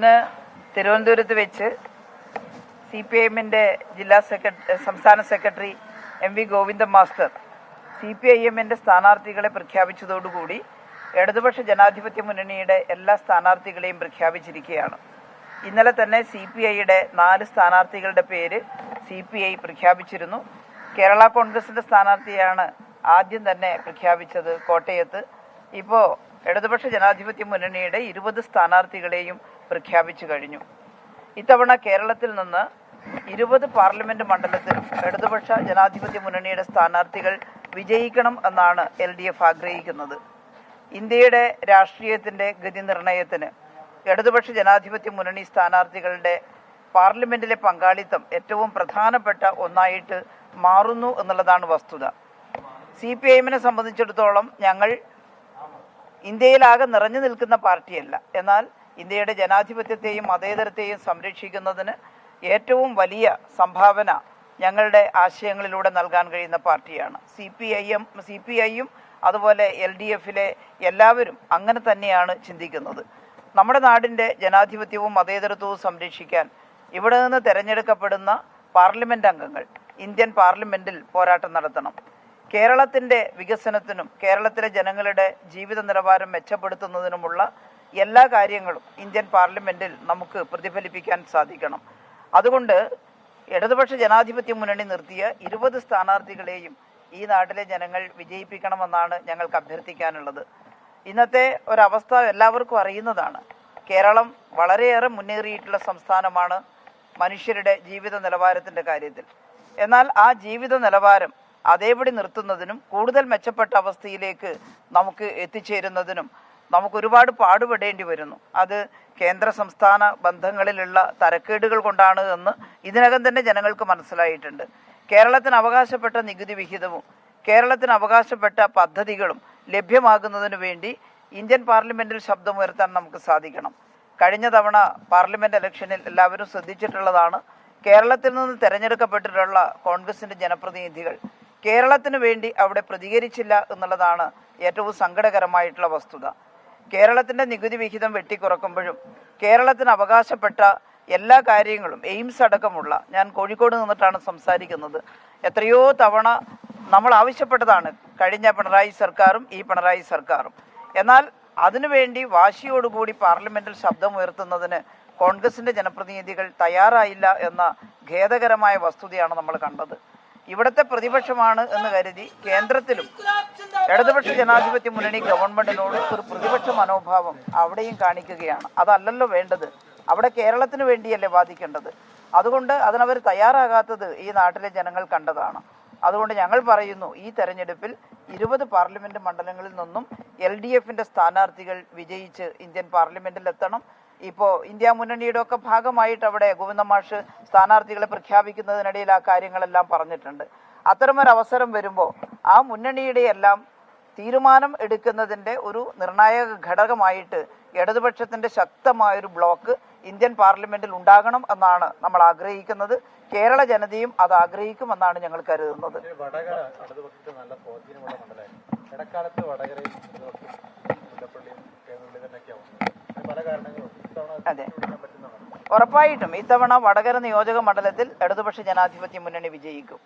ഇന്ന് തിരുവനന്തപുരത്ത് വെച്ച് സി പി എമ്മിന്റെ ജില്ലാ സെക്രട്ടറി സംസ്ഥാന secretary M V Govindan master C P I എമ്മിന്റെ സ്ഥാനാർത്ഥികളെ പ്രഖ്യാപിച്ചതോടുകൂടി ഇടതുപക്ഷ ജനാധിപത്യ മുന്നണിയുടെ എല്ലാ സ്ഥാനാർത്ഥികളെയും പ്രഖ്യാപിച്ചിരിക്കുകയാണ്. ഇന്നലെ തന്നെ സി പി ഐയുടെ നാല് സ്ഥാനാർത്ഥികളുടെ പേര് സി പി ഐ പ്രഖ്യാപിച്ചിരുന്നു. കേരള കോൺഗ്രസിന്റെ സ്ഥാനാർത്ഥിയാണ് ആദ്യം തന്നെ പ്രഖ്യാപിച്ചത് കോട്ടയത്ത്. ഇപ്പോൾ ഇടതുപക്ഷ ജനാധിപത്യ മുന്നണിയുടെ ഇരുപത് സ്ഥാനാർത്ഥികളെയും പ്രഖ്യാപിച്ചു കഴിഞ്ഞു. ഇത്തവണ കേരളത്തിൽ നിന്ന് ഇരുപത് പാർലമെന്റ് മണ്ഡലത്തിൽ ഇടതുപക്ഷ ജനാധിപത്യ മുന്നണിയുടെ സ്ഥാനാർത്ഥികൾ വിജയിക്കണം എന്നാണ് എൽ ഡി എഫ് ആഗ്രഹിക്കുന്നത്. ഇന്ത്യയുടെ രാഷ്ട്രീയത്തിന്റെ ഗതി നിർണയത്തിന് ഇടതുപക്ഷ ജനാധിപത്യ മുന്നണി സ്ഥാനാർത്ഥികളുടെ പാർലമെന്റിലെ പങ്കാളിത്തം ഏറ്റവും പ്രധാനപ്പെട്ട ഒന്നായിട്ട് മാറുന്നു എന്നുള്ളതാണ് വസ്തുത. സി പി ഐഎമ്മിനെ സംബന്ധിച്ചിടത്തോളം ഞങ്ങൾ ഇന്ത്യയിലാകെ നിറഞ്ഞു നിൽക്കുന്ന പാർട്ടിയല്ല. എന്നാൽ ഇന്ത്യയുടെ ജനാധിപത്യത്തെയും മതേതരത്തെയും സംരക്ഷിക്കുന്നതിന് ഏറ്റവും വലിയ സംഭാവന ഞങ്ങളുടെ ആശയങ്ങളിലൂടെ നൽകാൻ കഴിയുന്ന പാർട്ടിയാണ്. C P I M C P ഐയും അതുപോലെ എൽ ഡി എഫിലെ എല്ലാവരും അങ്ങനെ തന്നെയാണ് ചിന്തിക്കുന്നത്. നമ്മുടെ നാടിന്റെ ജനാധിപത്യവും മതേതരത്വവും സംരക്ഷിക്കാൻ ഇവിടെ നിന്ന് തിരഞ്ഞെടുക്കപ്പെടുന്ന പാർലമെന്റ് അംഗങ്ങൾ ഇന്ത്യൻ പാർലമെന്റിൽ പോരാട്ടം നടത്തണം. കേരളത്തിന്റെ വികസനത്തിനും കേരളത്തിലെ ജനങ്ങളുടെ ജീവിത നിലവാരം മെച്ചപ്പെടുത്തുന്നതിനുമുള്ള എല്ലാ കാര്യങ്ങളും ഇന്ത്യൻ പാർലമെന്റിൽ നമുക്ക് പ്രതിഫലിപ്പിക്കാൻ സാധിക്കണം. അതുകൊണ്ട് ഇടതുപക്ഷ ജനാധിപത്യ മുന്നണി നിർത്തിയ ഇരുപത് സ്ഥാനാർത്ഥികളെയും ഈ നാട്ടിലെ ജനങ്ങൾ വിജയിപ്പിക്കണമെന്നാണ് ഞങ്ങൾക്ക് അഭ്യർത്ഥിക്കാനുള്ളത്. ഇന്നത്തെ ഒരവസ്ഥ എല്ലാവർക്കും അറിയുന്നതാണ്. കേരളം വളരെയേറെ മുന്നേറിയിട്ടുള്ള സംസ്ഥാനമാണ് മനുഷ്യരുടെ ജീവിത നിലവാരത്തിന്റെ കാര്യത്തിൽ. എന്നാൽ ആ ജീവിത നിലവാരം അതേപടി നിർത്തുന്നതിനും കൂടുതൽ മെച്ചപ്പെട്ട അവസ്ഥയിലേക്ക് നമുക്ക് എത്തിച്ചേരുന്നതിനും നമുക്ക് ഒരുപാട് പാടുപെടേണ്ടി വരുന്നു. അത് കേന്ദ്ര സംസ്ഥാന ബന്ധങ്ങളിലുള്ള തരക്കേടുകൾ കൊണ്ടാണ് എന്ന് ഇതിനകം തന്നെ ജനങ്ങൾക്ക് മനസ്സിലായിട്ടുണ്ട്. കേരളത്തിന് അവകാശപ്പെട്ട നികുതി വിഹിതവും കേരളത്തിന് അവകാശപ്പെട്ട പദ്ധതികളും ലഭ്യമാകുന്നതിന് വേണ്ടി ഇന്ത്യൻ പാർലമെന്റിൽ ശബ്ദമുയർത്താൻ നമുക്ക് സാധിക്കണം. കഴിഞ്ഞ തവണ പാർലമെന്റ് ഇലക്ഷനിൽ എല്ലാവരും ശ്രദ്ധിച്ചിട്ടുള്ളതാണ് കേരളത്തിൽ നിന്ന് തെരഞ്ഞെടുക്കപ്പെട്ടിട്ടുള്ള കോൺഗ്രസിന്റെ ജനപ്രതിനിധികൾ കേരളത്തിന് വേണ്ടി അവിടെ പ്രതികരിച്ചില്ല എന്നുള്ളതാണ് ഏറ്റവും സങ്കടകരമായിട്ടുള്ള വസ്തുത. കേരളത്തിന്റെ നികുതി വിഹിതം വെട്ടിക്കുറക്കുമ്പോഴും കേരളത്തിന് അവകാശപ്പെട്ട എല്ലാ കാര്യങ്ങളും എയിംസ് അടക്കമുള്ള ഞാൻ കോഴിക്കോട് നിന്നിട്ടാണ് സംസാരിക്കുന്നത് എത്രയോ തവണ നമ്മൾ ആവശ്യപ്പെട്ടതാണ് കഴിഞ്ഞ പിണറായി സർക്കാരും ഈ പിണറായി സർക്കാരും. എന്നാൽ അതിനുവേണ്ടി വാശിയോടുകൂടി പാർലമെന്റിൽ ശബ്ദമുയർത്തുന്നതിന് കോൺഗ്രസിന്റെ ജനപ്രതിനിധികൾ തയ്യാറായില്ല എന്ന ഖേദകരമായ വസ്തുതയാണ് നമ്മൾ കണ്ടത്. ഇവിടുത്തെ പ്രതിപക്ഷമാണ് എന്ന് കരുതി കേന്ദ്രത്തിലും ഇടതുപക്ഷ ജനാധിപത്യ മുന്നണി ഗവൺമെന്റിനോട് ഒരു പ്രതിപക്ഷ മനോഭാവം അവിടെയും കാണിക്കുകയാണ്. അതല്ലല്ലോ വേണ്ടത്. അവിടെ കേരളത്തിന് വേണ്ടിയല്ലേ വാദിക്കേണ്ടത്. അതുകൊണ്ട് അതിനവർ തയ്യാറാകാത്തത് ഈ നാട്ടിലെ ജനങ്ങൾ കണ്ടതാണ്. അതുകൊണ്ട് ഞങ്ങൾ പറയുന്നു ഈ തെരഞ്ഞെടുപ്പിൽ ഇരുപത് പാർലമെന്റ് മണ്ഡലങ്ങളിൽ നിന്നും എൽ ഡി എഫിന്റെ സ്ഥാനാർത്ഥികൾ വിജയിച്ച് ഇന്ത്യൻ പാർലമെന്റിൽ എത്തണം ഇപ്പോൾ ഇന്ത്യ മുന്നണിയുടെ ഒക്കെ ഭാഗമായിട്ട് അവിടെ ഗോവിന്ദ മാഷ് സ്ഥാനാർത്ഥികളെ പ്രഖ്യാപിക്കുന്നതിനിടയിൽ ആ കാര്യങ്ങളെല്ലാം പറഞ്ഞിട്ടുണ്ട്. അത്തരമൊരു അവസരം വരുമ്പോൾ ആ മുന്നണിയുടെ എല്ലാം തീരുമാനം എടുക്കുന്നതിന്റെ ഒരു നിർണായക ഘടകമായിട്ട് ഇടതുപക്ഷത്തിന്റെ ശക്തമായൊരു ബ്ലോക്ക് ഇന്ത്യൻ പാർലമെന്റിൽ ഉണ്ടാകണം എന്നാണ് നമ്മൾ ആഗ്രഹിക്കുന്നത്. കേരള ജനതയും അത് ആഗ്രഹിക്കുമെന്നാണ് ഞങ്ങൾ കരുതുന്നത്. പല ഇത്തവണ അത്. ഉറപ്പായിട്ടും ഇത്തവണ വടകര നിയോജക മണ്ഡലത്തിൽ ഇടതുപക്ഷ ജനാധിപത്യ മുന്നണി വിജയിക്കും.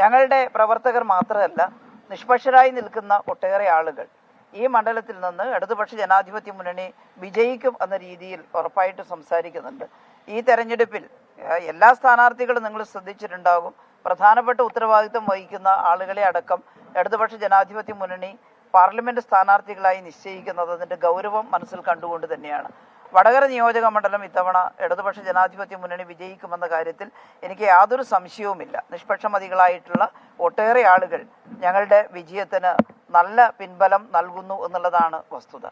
ഞങ്ങളുടെ പ്രവർത്തകർ മാത്രമല്ല നിഷ്പക്ഷരായി നിൽക്കുന്ന ഒട്ടേറെ ആളുകൾ ഈ മണ്ഡലത്തിൽ നിന്ന് ഇടതുപക്ഷ ജനാധിപത്യ മുന്നണി വിജയിക്കും എന്ന രീതിയിൽ ഉറപ്പായിട്ട് സംസാരിക്കുന്നുണ്ട്. ഈ തെരഞ്ഞെടുപ്പിൽ എല്ലാ സ്ഥാനാർത്ഥികളും നിങ്ങൾ ശ്രദ്ധിച്ചിട്ടുണ്ടാകും. പ്രധാനപ്പെട്ട ഉത്തരവാദിത്വം വഹിക്കുന്ന ആളുകളെ അടക്കം ഇടതുപക്ഷ ജനാധിപത്യ മുന്നണി പാർലമെന്റ് സ്ഥാനാർത്ഥികളായി നിശ്ചയിക്കുന്നത് അതിന്റെ ഗൗരവം മനസ്സിൽ കണ്ടുകൊണ്ട് തന്നെയാണ്. വടകര നിയോജക മണ്ഡലം ഇത്തവണ ഇടതുപക്ഷ ജനാധിപത്യ മുന്നണി വിജയിക്കുമെന്ന കാര്യത്തിൽ എനിക്ക് യാതൊരു സംശയവുമില്ല. നിഷ്പക്ഷമതികളായിട്ടുള്ള ഒട്ടേറെ ആളുകൾ ഞങ്ങളുടെ വിജയത്തിന് നല്ല പിൻബലം നൽകുന്നു എന്നുള്ളതാണ് വസ്തുത.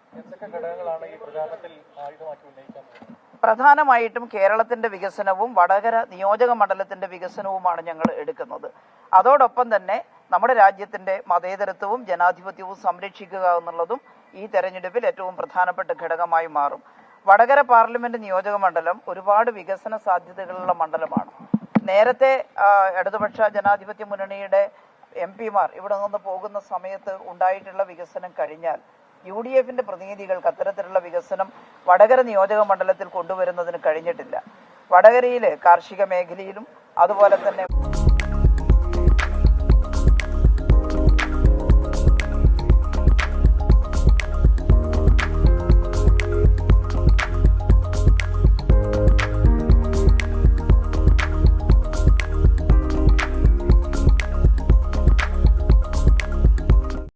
പ്രധാനമായിട്ടും കേരളത്തിന്റെ വികസനവും വടകര നിയോജക മണ്ഡലത്തിന്റെ വികസനവുമാണ് ഞങ്ങൾ എടുക്കുന്നത്. അതോടൊപ്പം തന്നെ നമ്മുടെ രാജ്യത്തിന്റെ മതേതരത്വവും ജനാധിപത്യവും സംരക്ഷിക്കുക എന്നുള്ളതും ഈ തെരഞ്ഞെടുപ്പിൽ ഏറ്റവും പ്രധാനപ്പെട്ട ഘടകമായി മാറും. വടകര പാർലമെന്റ് നിയോജക മണ്ഡലം ഒരുപാട് വികസന സാധ്യതകളുള്ള മണ്ഡലമാണ്. നേരത്തെ ഇടതുപക്ഷ ജനാധിപത്യ മുന്നണിയുടെ എം പിമാർ ഇവിടെ നിന്ന് പോകുന്ന സമയത്ത് ഉണ്ടായിട്ടുള്ള വികസനം കഴിഞ്ഞാൽ യു ഡി എഫിന്റെ പ്രതിനിധികൾക്ക് അത്തരത്തിലുള്ള വികസനം വടകര നിയോജക മണ്ഡലത്തിൽ കൊണ്ടുവരുന്നതിന് കഴിഞ്ഞിട്ടില്ല. വടകരയിലെ കാർഷിക മേഖലയിലും അതുപോലെ തന്നെ